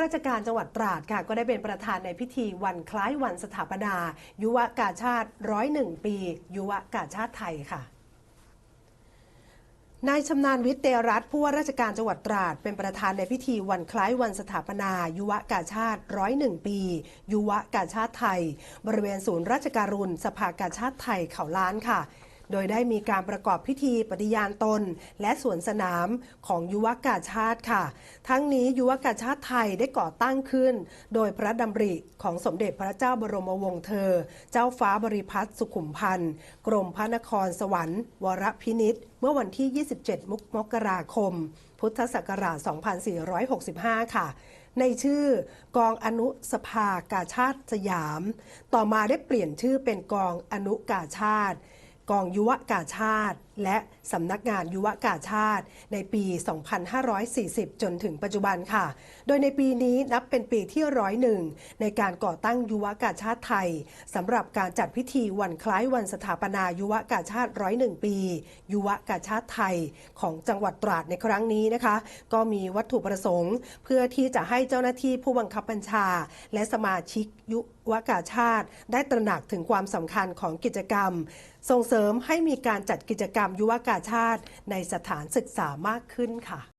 ราชการจังหวัดตราดค่ะ ก็ได้เป็นประธานในพิธีวันคล้ายวันสถาปนา ยุวกาชาติร้อยหนึ่งปี ยุวกาชาติไทยค่ะนายชำนาญวิทย์เตรัตผู้ว่าราชการจังหวัดตราด เป็นประธานในพิธีวันคล้ายวันสถาปนา ยุวกาชาติร้อยหนึ่งปี ยุวกาชาติไทย บริเวณศูนย์ราชการุณสภากาชาติไทยเขาล้านค่ะ โดยได้มีการประกอบพิธีปฏิญาณตน และสวนสนามของยุวกาชาติค่ะ ทั้งนี้ยุวกาชาติไทยได้ก่อตั้งขึ้น โดยพระดำริของสมเด็จพระเจ้าบรมวงศ์เธอ เจ้าฟ้าบริพัตรสุขุมพันธ์กรมพระนครสวรรค์ วรพินิษเมื่อวันที่ 27 มกมกราคม พุทธศักราช 2465 ค่ะในชื่อกองอนุสภากาชาติสยาม ต่อมาได้เปลี่ยนชื่อเป็นกองอนุกาชาติ กองยุวกาชาติและสำนักงานยุวกาชาติ ในปี 2540 จนถึงปัจจุบันค่ะ โดยในปีนี้นับเป็นปีที่ร้อยหนึ่งในการก่อตั้งยุวกาชาติไทยสำหรับการจัดพิธีวันคล้ายวันสถาปนายุวกาชาติร้อยหนึ่งปี ยุวกาชาติไทยของจังหวัดตราดในครั้งนี้นะคะ ก็มีวัตถุประสงค์ เพื่อที่จะให้เจ้าหน้าที่ผู้บังคับบัญชา และสมาชิกยุวกาชาติ ได้ตระหนักถึงความสำคัญของกิจกรรม ส่งเสริมให้มีการจัดกิจกรรมรมยุวกาชาติในสถานศึกษามากขึ้นค่ะ